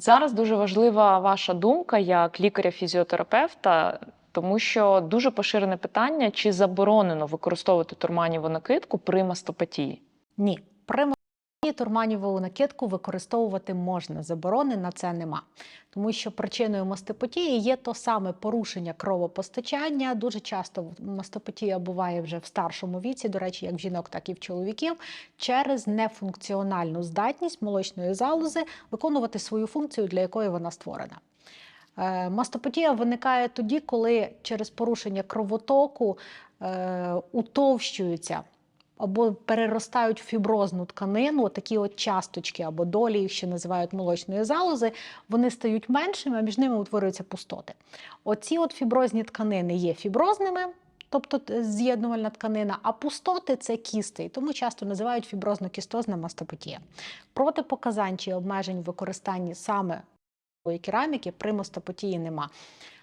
Зараз дуже важлива ваша думка як лікаря-фізіотерапевта, тому що дуже поширене питання, чи заборонено використовувати турманіву накидку при мастопатії. Ні, при турманіву накидку використовувати можна, заборони на це нема. Тому що причиною мастопатії є то саме порушення кровопостачання. Дуже часто мастопатія буває вже в старшому віці, до речі, як в жінок, так і в чоловіків, через нефункціональну здатність молочної залози виконувати свою функцію, для якої вона створена. Е, Мастопатія виникає тоді, коли через порушення кровотоку е, утовщуються або переростають в фіброзну тканину, такі от часточки або долі, їх ще називають молочної залози, вони стають меншими, а між ними утворюються пустоти. Оці от фіброзні тканини є фіброзними. Тобто з'єднувальна тканина, а пустоти це кісти, і тому часто називають фіброзно-кістозна мастопатія. Протипоказань чи обмежень в використанні саме кераміки при мастопатії нема.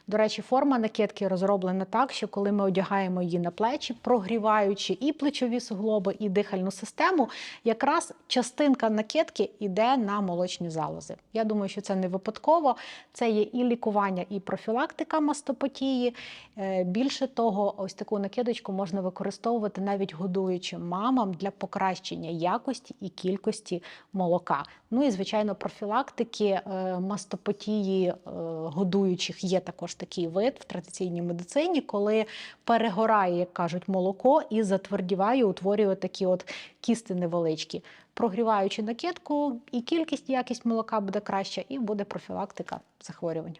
До речі, форма накидки розроблена так, що коли ми одягаємо її на плечі, прогріваючи і плечові суглоби, і дихальну систему, якраз частинка накидки йде на молочні залози. Я думаю, що це не випадково. Це є і лікування, і профілактика мастопатії. Е, Більше того, ось таку накидочку можна використовувати навіть годуючим мамам для покращення якості і кількості молока. Ну і звичайно, профілактики е, мастопатії е, годуючих є також такий вид в традиційній медицині, коли перегорає, як кажуть, молоко і затвердіває, утворює такі от кісти невеличкі. Прогріваючи накидку, і кількість, і якість молока буде краща, і буде профілактика захворювань.